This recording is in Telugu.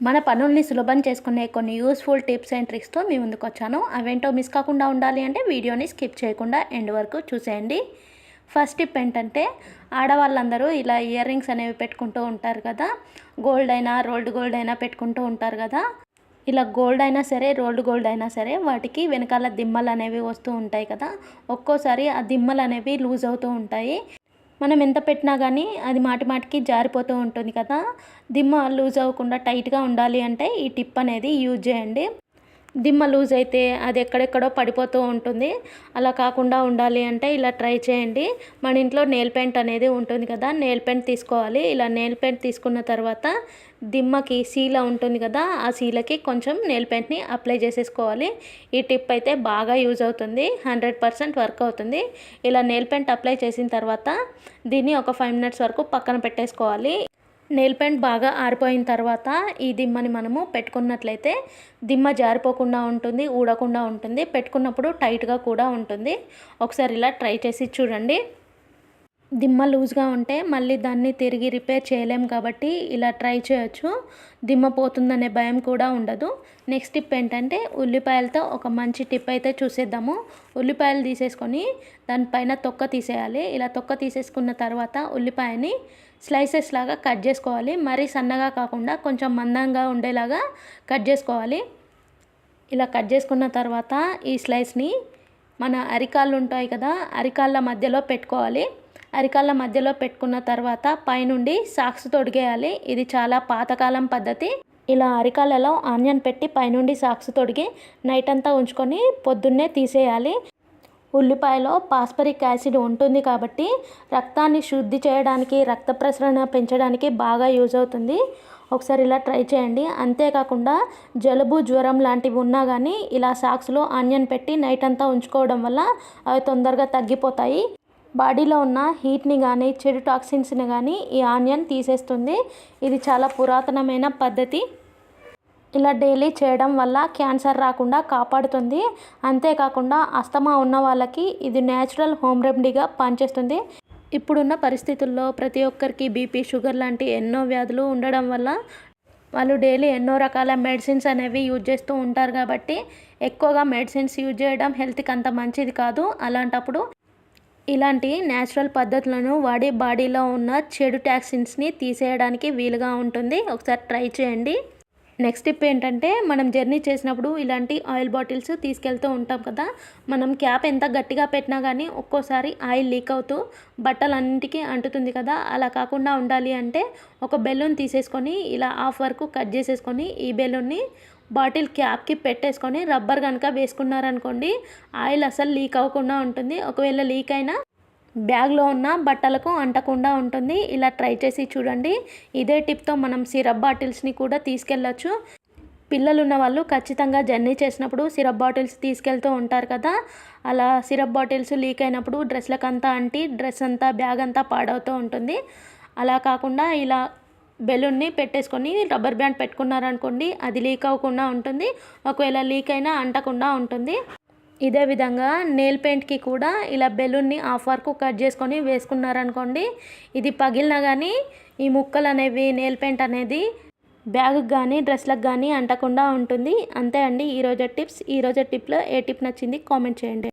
మన పనుల్ని సులభం చేసుకునే కొన్ని యూస్ఫుల్ టిప్స్ అండ్ ట్రిక్స్తో మీ ముందుకు వచ్చాను. అవేంటో మిస్ కాకుండా ఉండాలి అంటే వీడియోని స్కిప్ చేయకుండా ఎండ్ వరకు చూసేయండి. ఫస్ట్ టిప్ ఏంటంటే ఆడవాళ్ళందరూ ఇలా ఇయర్ రింగ్స్ అనేవి పెట్టుకుంటూ ఉంటారు కదా. గోల్డ్ అయినా రోల్డ్ గోల్డ్ అయినా పెట్టుకుంటూ ఉంటారు కదా. ఇలా గోల్డ్ అయినా సరే రోల్డ్ గోల్డ్ అయినా సరే వాటికి వెనకాల దిమ్మలు అనేవి వస్తూ ఉంటాయి కదా. ఒక్కోసారి ఆ దిమ్మలు అనేవి లూజ్ అవుతూ ఉంటాయి. మనం ఎంత పెట్టినా కానీ అది మాటి మాటికి జారిపోతూ ఉంటుంది కదా. దిమ్మ లూజ్ అవ్వకుండా టైట్గా ఉండాలి అంటే ఈ టిప్ అనేది యూజ్ చేయండి. దిమ్మ లూజ్ అయితే అది ఎక్కడెక్కడో పడిపోతూ ఉంటుంది. అలా కాకుండా ఉండాలి అంటే ఇలా ట్రై చేయండి. మన ఇంట్లో నెయిల్ పెయింట్ అనేది ఉంటుంది కదా నెయిల్ పెయింట్ తీసుకోవాలి. ఇలా నెయిల్ పెయింట్ తీసుకున్న తర్వాత దిమ్మకి సీల ఉంటుంది కదా ఆ సీలకి కొంచెం నెయిల్ పెయింట్ని అప్లై చేసేసుకోవాలి. ఈ టిప్ అయితే బాగా యూజ్ అవుతుంది. హండ్రెడ్ పర్సెంట్ వర్క్ అవుతుంది. ఇలా నెయిల్ పెయింట్ అప్లై చేసిన తర్వాత దీన్ని ఒక ఫైవ్ మినిట్స్ వరకు పక్కన పెట్టేసుకోవాలి. నెయిల్ పెయింట్ బాగా ఆరిపోయిన తర్వాత ఈ దిమ్మని మనము పెట్టుకున్నట్లయితే దిమ్మ జారిపోకుండా ఉంటుంది ఊడకుండా ఉంటుంది. పెట్టుకున్నప్పుడు టైట్గా కూడా ఉంటుంది. ఒకసారి ఇలా ట్రై చేసి చూడండి. దిమ్మ లూజ్గా ఉంటే మళ్ళీ దాన్ని తిరిగి రిపేర్ చేయలేం కాబట్టి ఇలా ట్రై చేయొచ్చు. దిమ్మ పోతుందనే భయం కూడా ఉండదు. నెక్స్ట్ టిప్ ఏంటంటే ఉల్లిపాయలతో ఒక మంచి టిప్ అయితే చూసేద్దాము. ఉల్లిపాయలు తీసేసుకొని దానిపైన తొక్క తీసేయాలి. ఇలా తొక్క తీసేసుకున్న తర్వాత ఉల్లిపాయని స్లైసెస్ లాగా కట్ చేసుకోవాలి. మరీ సన్నగా కాకుండా కొంచెం మందంగా ఉండేలాగా కట్ చేసుకోవాలి. ఇలా కట్ చేసుకున్న తర్వాత ఈ స్లైస్ని మన అరికాళ్ళు ఉంటాయి కదా అరికాళ్ళ మధ్యలో పెట్టుకోవాలి. అరికాళ్ళ మధ్యలో పెట్టుకున్న తర్వాత పైనుండి సాక్స్ తొడిగేయాలి. ఇది చాలా పాతకాలం పద్ధతి. ఇలా అరికాళ్ళలో ఆనియన్ పెట్టి పైనుండి సాక్స్ తొడిగి నైట్ అంతా ఉంచుకొని పొద్దున్నే తీసేయాలి. ఉల్లిపాయలో పాస్పరిక్ యాసిడ్ ఉంటుంది కాబట్టి రక్తాన్ని శుద్ధి చేయడానికి రక్త ప్రసరణ పెంచడానికి బాగా యూజ్ అవుతుంది. ఒకసారి ఇలా ట్రై చేయండి. అంతేకాకుండా జలుబు జ్వరం లాంటివి ఉన్నా కానీ ఇలా సాక్స్లో ఆనియన్ పెట్టి నైట్ అంతా ఉంచుకోవడం వల్ల అవి తొందరగా తగ్గిపోతాయి. బాడీలో ఉన్న హీట్ని కానీ చెడు టాక్సిన్స్ని కానీ ఈ ఆనియన్ తీసేస్తుంది. ఇది చాలా పురాతనమైన పద్ధతి. ఇలా డైలీ చేయడం వల్ల క్యాన్సర్ రాకుండా కాపాడుతుంది. అంతేకాకుండా అస్తమా ఉన్న వాళ్ళకి ఇది న్యాచురల్ హోమ్ రెమెడీగా పనిచేస్తుంది. ఇప్పుడున్న పరిస్థితుల్లో ప్రతి ఒక్కరికి బీపీ షుగర్ లాంటి ఎన్నో వ్యాధులు ఉండడం వల్ల వాళ్ళు డైలీ ఎన్నో రకాల మెడిసిన్స్ అనేవి యూజ్ చేస్తూ ఉంటారు కాబట్టి ఎక్కువగా మెడిసిన్స్ యూజ్ చేయడం హెల్త్కి అంత మంచిది కాదు. అలాంటప్పుడు ఇలాంటి న్యాచురల్ పద్ధతులను వాడి బాడీలో ఉన్న చెడు టాక్సిన్స్ని తీసేయడానికి వీలుగా ఉంటుంది. ఒకసారి ట్రై చేయండి. నెక్స్ట్ టిప్ ఏంటంటే మనం జర్నీ చేసినప్పుడు ఇలాంటి ఆయిల్ బాటిల్స్ తీసుకెళ్తూ ఉంటాం కదా. మనం క్యాప్ ఎంత గట్టిగా పెట్టినా కానీ ఒక్కోసారి ఆయిల్ లీక్ అవుతూ బట్టలన్నింటికి అంటుతుంది కదా. అలా కాకుండా ఉండాలి అంటే ఒక బెలూన్ తీసేసుకొని ఇలా హాఫ్ వరకు కట్ చేసేసుకొని ఈ బెలూన్ని బాటిల్ క్యాప్కి పెట్టేసుకొని రబ్బర్ కనుక వేసుకున్నారనుకోండి ఆయిల్ అసలు లీక్ అవ్వకుండా ఉంటుంది. ఒకవేళ లీక్ అయినా బ్యాగ్లో ఉన్న బట్టలకు అంటకుండా ఉంటుంది. ఇలా ట్రై చేసి చూడండి. ఇదే టిప్తో మనం సిరప్ బాటిల్స్ని కూడా తీసుకెళ్ళచ్చు. పిల్లలు ఉన్న వాళ్ళు ఖచ్చితంగా జర్నీ చేసినప్పుడు సిరప్ బాటిల్స్ తీసుకెళ్తూ ఉంటారు కదా. అలా సిరప్ బాటిల్స్ లీక్ అయినప్పుడు డ్రెస్లకు అంతా అంటి డ్రెస్ అంతా బ్యాగ్ అంతా పాడవుతూ ఉంటుంది. అలా కాకుండా ఇలా బెలూన్ని పెట్టేసుకొని రబ్బర్ బ్యాండ్ పెట్టుకున్నారనుకోండి అది లీక్ అవ్వకుండా ఉంటుంది. ఒకవేళ లీక్ అయినా అంటకుండా ఉంటుంది. ఇదే విధంగా నెయిల్ పెయింట్కి కూడా ఇలా బెలూన్ని హాఫ్ వరకు కట్ చేసుకొని వేసుకున్నారనుకోండి ఇది పగిలినా కానీ ఈ ముక్కలు అనేవి నెయిల్ పెయింట్ అనేది బ్యాగ్కి కానీ డ్రెస్లకు కానీ అంటకుండా ఉంటుంది. అంతే అండి ఈరోజు టిప్స్ ఈరోజు టిప్లో ఏ టిప్ నచ్చింది కామెంట్ చేయండి.